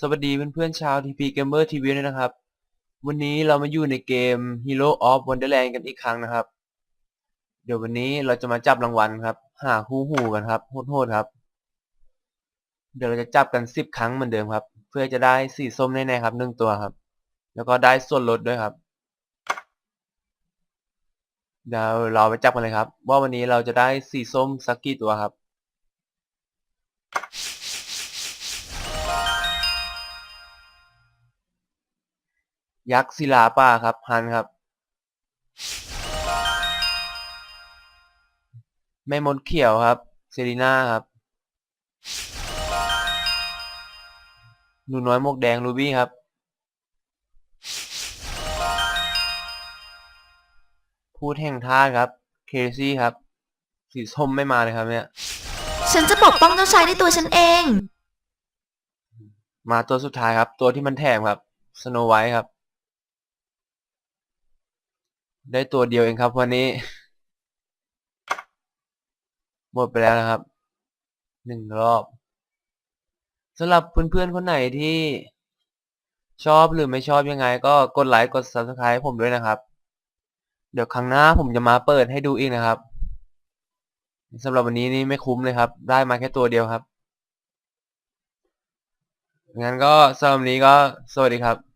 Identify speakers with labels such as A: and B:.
A: สวัสดีเพื่อนๆชาว TP Gamer TV ด้วยนะครับ วันนี้เรามาอยู่ในเกม Hero of Wonderland กันอีกครั้งนะครับ เดี๋ยววันนี้เราจะมาจับรางวัลครับ หาคู่หูกันครับโหดๆครับ เดี๋ยวเราจะจับกัน10ครั้งเหมือนเดิมครับ เพื่อจะได้สีส้มแน่ๆครับหนึ่งตัวครับ แล้วก็ได้ส่วนลดด้วยครับ เดี๋ยวเราไปจับกันเลยครับ ว่าวันนี้เราจะได้สีส้มสักกี่ตัวครับ ยักษ์ศิลาป่าครับฮันครับ แม่มดเขียวครับ เซรีน่าครับ หนูน้อยหมวกแดงรูบี้ครับ พูดแห่งท่าตุครับ เคซี่ครับ สีส้มไม่มาเลยครับเนี่ย
B: ฉันจะปกป้องเจ้าชายด้วยตัวฉันเอง
A: มาตัวสุดท้ายครับ ตัวที่มันแถมครับ สโนไวท์ครับ ได้ตัวเดียวเองครับ วันนี้ หมดไปแล้วนะครับ หนึ่งรอบสำหรับเพื่อนๆคนไหนที่ชอบหรือไม่ชอบยังไง ก็กดไลค์กด subscribe ให้ผมด้วยนะครับ เดี๋ยวครั้งหน้าผมจะมาเปิดให้ดูอีกนะครับสำหรับวันนี้นี่ไม่คุ้มเลยครับ ได้มาแค่ตัวเดียวครับงั้นก็สำหรับนี้ก็สวัสดีครับ